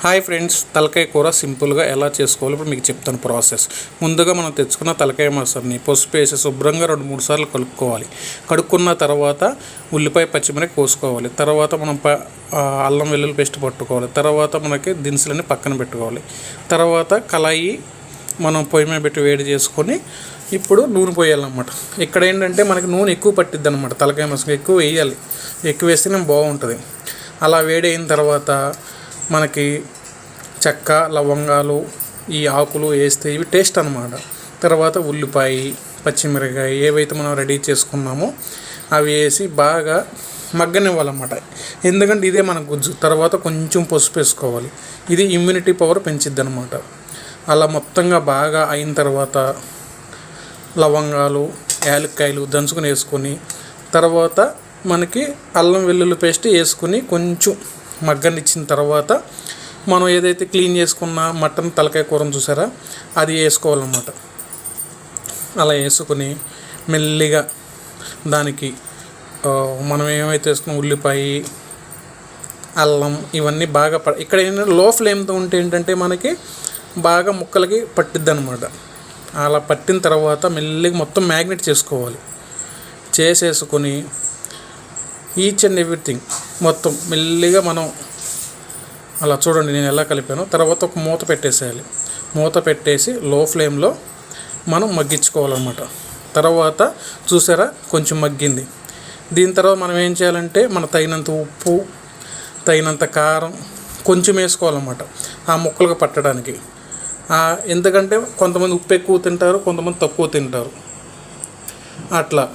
Hi friends తలకాయ కూర సింపుల్గా ఎలా చేసుకోవాలో ఇప్పుడు మీకు చెప్తాను ప్రాసెస్. ముందుగా మనం తెచ్చుకున్న తలకాయ మసాలని పసుపు వేసి శుభ్రంగా రెండు మూడు సార్లు కలుపుకోవాలి. కడుక్కున్న తర్వాత ఉల్లిపాయ పచ్చిమిరపకాయ కోసుకోవాలి. తర్వాత మనం ప అల్లం వెల్లుల్లి పేస్ట్ పట్టుకోవాలి. తర్వాత మనకి దినుసులని పక్కన పెట్టుకోవాలి. తర్వాత కళాయి మనం పొయ్యి మీద పెట్టి వేడి చేసుకొని ఇప్పుడు నూనె పోయాలన్నమాట. ఇక్కడ ఏంటంటే మనకి నూనె ఎక్కువ పట్టిద్ది అనమాట తలకాయ మసాలా ఎక్కువ వేయాలి. ఎక్కువ వేస్తేనే బాగుంటుంది. అలా వేడి అయిన తర్వాత మనకి చెక్క లవంగాలు ఈ ఆకులు వేస్తే ఇవి టేస్ట్ అనమాట తర్వాత ఉల్లిపాయ పచ్చిమిరకాయ ఏవైతే మనం రెడీ చేసుకున్నామో అవి వేసి బాగా మగ్గనివ్వాలన్నమాట. ఎందుకంటే ఇదే మన గుజ్జు. తర్వాత కొంచెం పసుపు వేసుకోవాలి. ఇది ఇమ్యూనిటీ పవర్ పెంచిద్ది అనమాట అలా మొత్తంగా బాగా అయిన తర్వాత లవంగాలు యాలక్కాయలు దంచుకుని వేసుకొని తర్వాత మనకి అల్లం వెల్లుల్లి పేస్ట్ వేసుకుని కొంచెం మగ్గనిచ్చిన తర్వాత మనం ఏదైతే క్లీన్ చేసుకున్న మటన్ తలకాయ కూరను చూసారా? అది వేసుకోవాలన్నమాట. అలా వేసుకొని మెల్లిగా దానికి మనం ఏమైతే వేసుకున్నాం ఉల్లిపాయ అల్లం ఇవన్నీ బాగా ప ఇక్కడ ఏంటంటే లో ఫ్లేమ్తో ఉంటే ఏంటంటే మనకి బాగా ముక్కలకి పట్టిద్ది అనమాట అలా పట్టిన తర్వాత మెల్లిగా మొత్తం మ్యాగ్నెట్ చేసుకోవాలి. చేసేసుకొని ఈచ్ అండ్ ఎవ్రీథింగ్ మొత్తం మెల్లిగా మనం అలా చూడండి నేను ఎలా కలిపాను. తర్వాత ఒక మూత పెట్టేసేయాలి. మూత పెట్టేసి లో ఫ్లేమ్లో మనం మగ్గించుకోవాలన్నమాట. తర్వాత చూసారా కొంచెం మగ్గింది. దీని తర్వాత మనం ఏం చేయాలంటే మన తగినంత ఉప్పు తగినంత కారం కొంచెం వేసుకోవాలన్నమాట. ఆ ముక్కలకు పట్టడానికి. ఎందుకంటే కొంతమంది ఉప్పు ఎక్కువ తింటారు కొంతమంది తక్కువ తింటారు. అట్లా.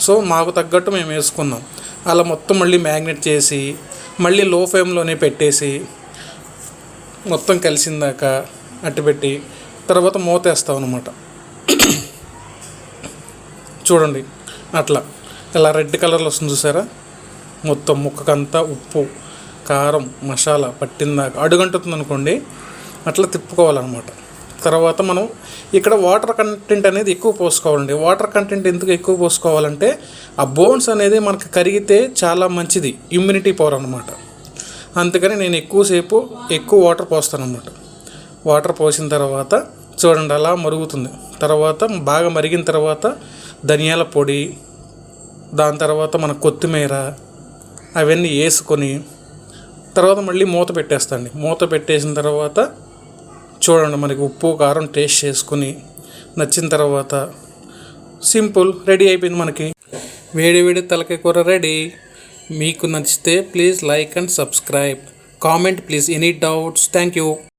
సో మాకు తగ్గట్టు మేము వేసుకున్నాం. అలా మొత్తం మళ్ళీ మ్యాగ్నెట్ చేసి మళ్ళీ లో ఫ్లేమ్లోనే పెట్టేసి మొత్తం కలిసిందాక అట్టి పెట్టి తర్వాత మూత వేస్తాం అనమాట చూడండి అట్లా. ఇలా రెడ్ కలర్లో వస్తుంది చూసారా? మొత్తం ముక్కకంతా ఉప్పు కారం మసాలా పట్టిందాక అడుగంటుతుంది అనుకోండి అట్లా తిప్పుకోవాలన్నమాట. తర్వాత మనం ఇక్కడ వాటర్ కంటెంట్ అనేది ఎక్కువ పోసుకోవాలండి. వాటర్ కంటెంట్ ఎందుకు ఎక్కువ పోసుకోవాలంటే ఆ బోన్స్ అనేది మనకు కరిగితే చాలా మంచిది. ఇమ్యూనిటీ పవర్ అనమాట అందుకని నేను ఎక్కువసేపు ఎక్కువ వాటర్ పోస్తాను అనమాట వాటర్ పోసిన తర్వాత చూడండి అలా మరుగుతుంది. తర్వాత బాగా మరిగిన తర్వాత ధనియాల పొడి దాని తర్వాత మన కొత్తిమీర అవన్నీ వేసుకొని తర్వాత మళ్ళీ మూత పెట్టేస్తాండి. మూత పెట్టేసిన తర్వాత చూడండి మనకి ఉప్పు కారం టేస్ట్ చేసుకుని నచ్చిన తర్వాత సింపుల్ రెడీ అయిపోయింది మనకి. వేడి వేడి తలకాయ కూర రెడీ. మీకు నచ్చితే please like and subscribe. Comment please any doubts. Thank you.